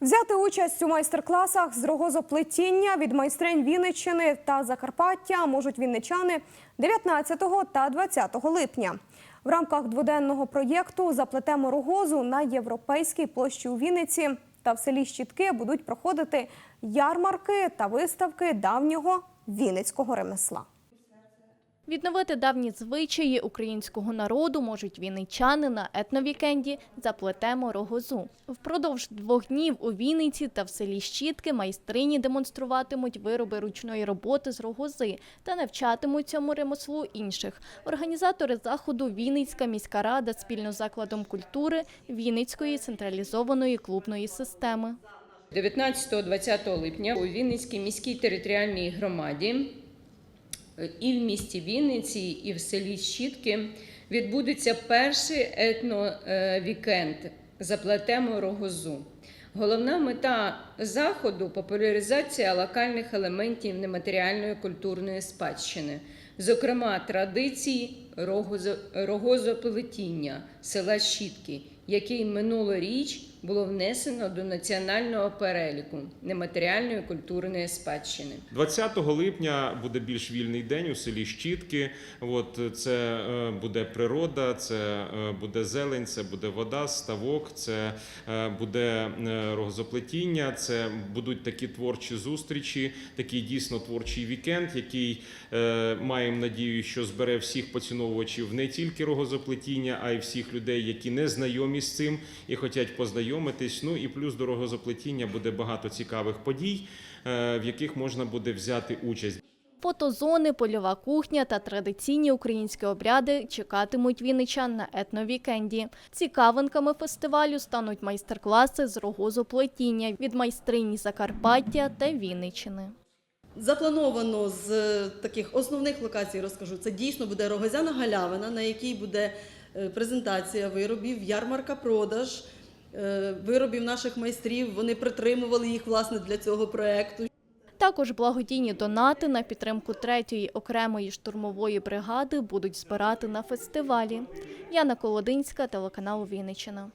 Взяти участь у майстер-класах з рогозоплетіння від майстринь Вінниччини та Закарпаття можуть вінничани 19 та 20 липня. В рамках дводенного проєкту Заплетемо рогозу на європейській площі у Вінниці та в селі Щітки будуть проходити ярмарки та виставки давнього вінницького ремесла. Відновити давні звичаї українського народу можуть вінничани на етновікенді «Заплетемо рогозу». Впродовж двох днів у Вінниці та в селі Щітки майстрині демонструватимуть вироби ручної роботи з рогози та навчатимуть цьому ремеслу інших. Організатори заходу Вінницька міська рада спільно з закладом культури Вінницької централізованої клубної системи. 19-20 липня у Вінницькій міській територіальній громаді і в місті Вінниці, і в селі Щітки відбудеться перший етновікенд Заплетемо рогозу. Головна мета заходу популяризація локальних елементів нематеріальної культурної спадщини, зокрема традицій рогозо- рогозоплетіння села Щітки, який минулоріч було внесено до національного переліку нематеріальної культурної спадщини. 20 липня буде більш вільний день у селі Щітки. От це е, буде природа, це е, буде зелень, це буде вода, ставок, це е, буде рогозоплетіння, це будуть такі творчі зустрічі, такий дійсно творчий вікенд, який е, маємо надію, що збере всіх поціновувачів не тільки рогозоплетіння, а й всіх людей, які не знайомі з цим і хочуть познайомитись. Ну і плюс до рогозоплетіння буде багато цікавих подій, е, в яких можна буде взяти участь. Фотозони, польова кухня та традиційні українські обряди чекатимуть вінничан на етновікенді. Цікавинками фестивалю стануть майстер-класи з рогозоплетіння від майстрині Закарпаття та Вінничини. Заплановано з е, таких основних локацій, розкажу, це дійсно буде рогозяна галявина, на якій буде е, презентація виробів, ярмарка, продаж е, виробів наших майстрів. Вони притримували їх власне для цього проекту. Також благодійні донати на підтримку третьої окремої штурмової бригади будуть збирати на фестивалі. Яна Колодинська, телеканал Вінниччина.